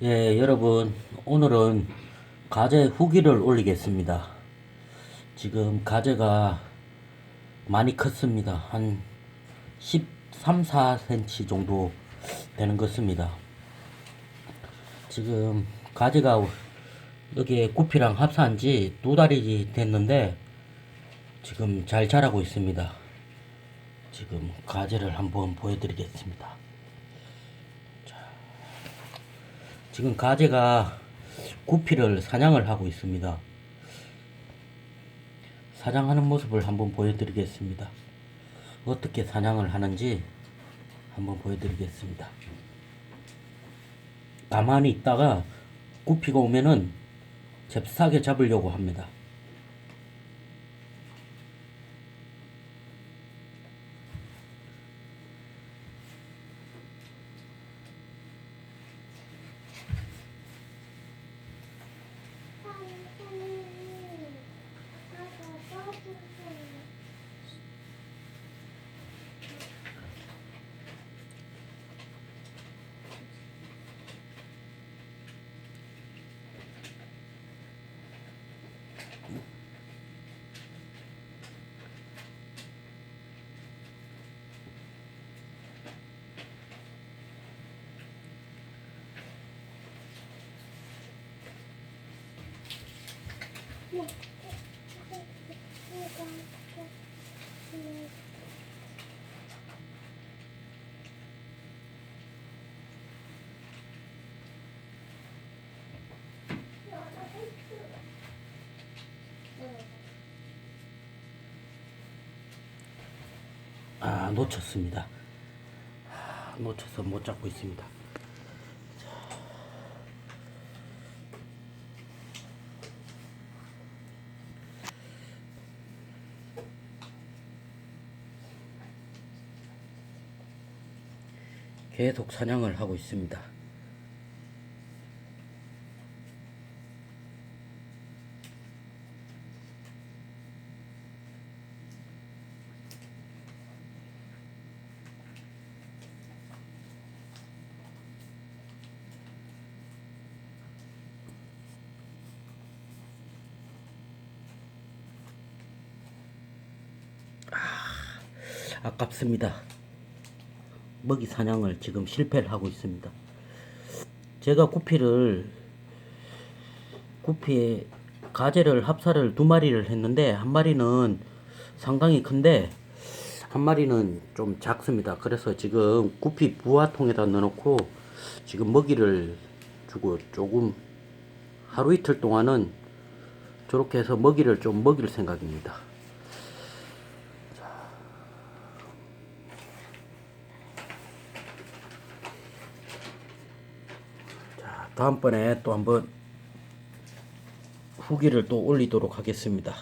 예, 여러분, 오늘은 가재 후기를 올리겠습니다. 지금 가재가 많이 컸습니다. 한 13, 4cm 정도 되는 것 같습니다. 지금 가재가 여기에 구피랑 합사한 지 두 달이 됐는데 지금 잘 자라고 있습니다. 지금 가재를 한번 보여드리겠습니다. 지금 가재가 구피를 사냥을 하고 있습니다. 사냥하는 모습을 한번 보여드리겠습니다. 어떻게 사냥을 하는지 한번 보여드리겠습니다. 가만히 있다가 구피가 오면은 잽싸게 잡으려고 합니다. 아, 놓쳤습니다. 아, 놓쳐서 못 잡고 있습니다. 계속 사냥을 하고 있습니다. 아깝습니다. 먹이 사냥을 지금 실패를 하고 있습니다. 제가 구피를 구피에 가재를 합사를 두 마리를 했는데 한 마리는 상당히 큰데 한 마리는 좀 작습니다. 그래서 지금 구피 부화통에다 넣어놓고 지금 먹이를 주고 조금 하루 이틀 동안은 저렇게 해서 먹이를 좀 먹일 생각입니다. 다음번에 또 한번 후기를 또 올리도록 하겠습니다.